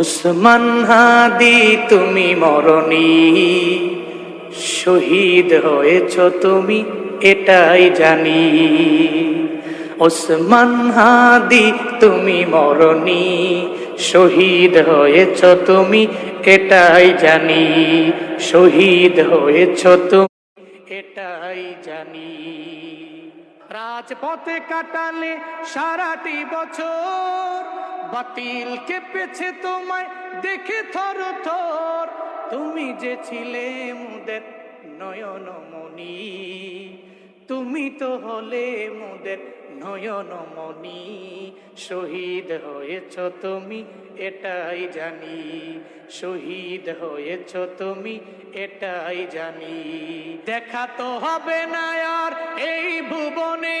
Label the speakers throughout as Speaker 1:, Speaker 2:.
Speaker 1: উসমান হাদি, তুমি মরণি। শহীদ হয়েছ তুমি, এটাই জানি। ওসমান হাদি, তুমি মরণি। শহীদ হয়েছ তুমি, এটাই জানি। শহীদ হয়েছ তুমি, এটাই জানি। রাজপথে কাটালে সারাটি বছর বাতিল কেঁপেছে তোমায় দেখে থর থর। তুমি যে ছিলে মুদের নয়নমণি তুমি তো হলে মুদের নয়নমণি শহীদ হয়েছ তুমি, এটাই জানি। শহীদ হয়েছ তুমি, এটাই জানি। দেখা তো হবে না আর এই ভুবনে।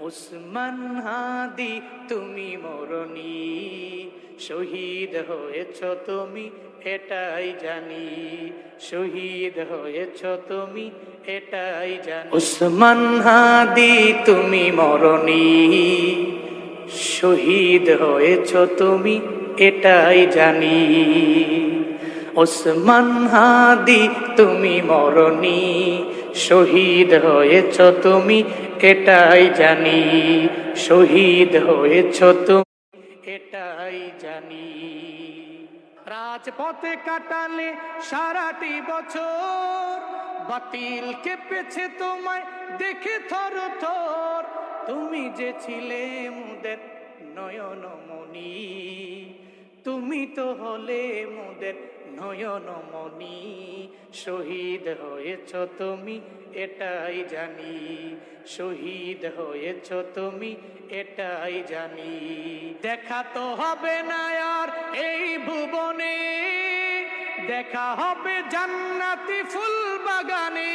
Speaker 1: উসমান হাদি, তুমি মরণি। শহীদ হয়েছ তুমি, এটাই জানি। শহীদ হয়েছ তুমি, এটাই জানি। উসমান হাদি, তুমি মরণি। শহীদ হয়েছ তুমি, এটাই জানি। ওসমান হাদি, তুমি মরণি। শহীদ হয়েছ তুমি, এটাই জানি। শহীদ হয়েছ তুমি, এটাই জানি। রাজপথে কাটালে সারাটি বছর, বাতিল কেঁপেছে তোমায় দেখে থর থর। তুমি যে ছিলে মুদের নয়নমণি তুমি তো হলে মুদের নয়নমণি। শহীদ হয়েছ তুমি, এটাই জানি। শহীদ হয়েছ তুমি, এটাই জানি। দেখা তো হবে না আর এই ভুবনে। দেখা হবে জান্নাতি ফুল বাগানে।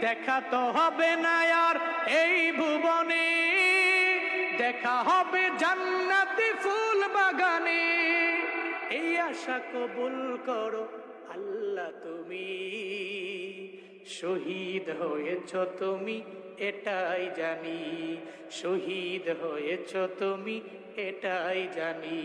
Speaker 1: দেখা তো হবে না আর এই ভুবনে। দেখা হবে জান্নাতি ফুল বাগানে এই আশা কবুল করো। আল্লাহ তুমি শহীদ হয়েছ তুমি, এটাই জানি। শহীদ হয়েছ তুমি, এটাই জানি।